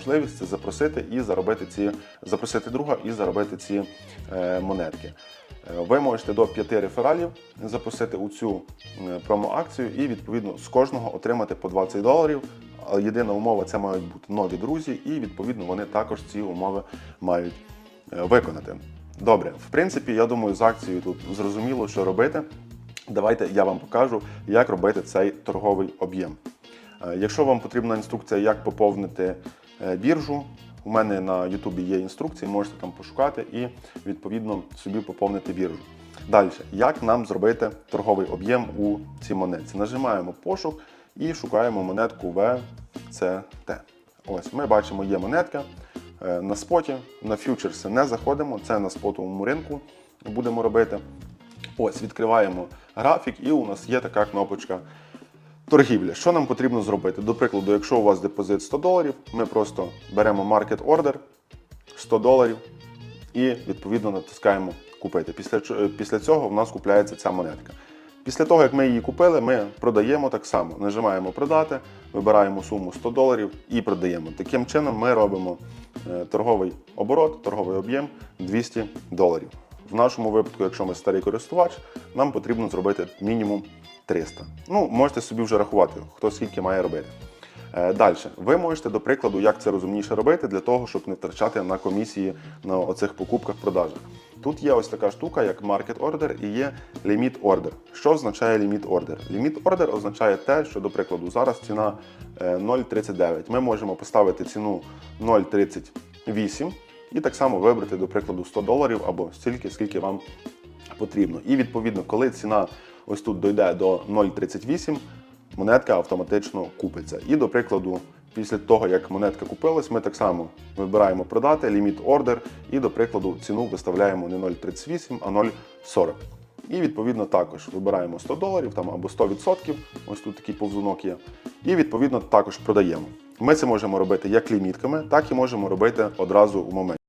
можливість це запросити і заробити ці, запросити друга і заробити ці е, монетки. Е, Ви можете до п'яти рефералів запросити у цю е, промо-акцію і відповідно з кожного отримати по 20 доларів. Єдина умова це мають бути нові друзі, і відповідно вони також ці умови мають виконати. Добре, в принципі, я думаю, з акцією тут зрозуміло, що робити. Давайте я вам покажу, як робити цей торговий об'єм. Якщо вам потрібна інструкція, як поповнити біржу, у мене на Ютубі є інструкції, можете там пошукати і відповідно собі поповнити біржу. Далі, як нам зробити торговий об'єм у цій монетці? Нажимаємо пошук і шукаємо монетку VCT. Ось ми бачимо, є монетка е, на споті, на фьючерси не заходимо, це на спотовому ринку будемо робити. Ось відкриваємо графік, і у нас є така кнопочка торгівля. Що нам потрібно зробити? До прикладу, якщо у вас депозит 100 доларів, ми просто беремо market order 100 доларів і відповідно натискаємо купити. Після, е, після цього в нас купляється ця монетка. Після того, як ми її купили, ми продаємо так само. Нажимаємо продати, вибираємо суму 100 доларів і продаємо. Таким чином ми робимо е, торговий оборот, торговий об'єм 200 доларів. В нашому випадку, якщо ми старий користувач, нам потрібно зробити мінімум 300. Ну, можете собі вже рахувати, хто скільки має робити. Далі, ви можете, до прикладу, як це розумніше робити, для того, щоб не втрачати на комісії на оцих покупках-продажах. Тут є ось така штука, як Market Order і є Limit Order. Що означає Limit Order? Limit Order означає те, що, до прикладу, зараз ціна е, 0,39. Ми можемо поставити ціну 0,38 і так само вибрати, до прикладу, 100 доларів або стільки, скільки вам потрібно. І відповідно, коли ціна ось тут дойде до 0,38, монетка автоматично купиться. І, до прикладу, після того, як монетка купилась, ми так само вибираємо продати, ліміт ордер, і, до прикладу, ціну виставляємо не 0,38, а 0,40. І відповідно також вибираємо 100 доларів там, або 100%, ось тут такий повзунок є. І відповідно також продаємо. Ми це можемо робити як лімітками, так і можемо робити одразу у моменті.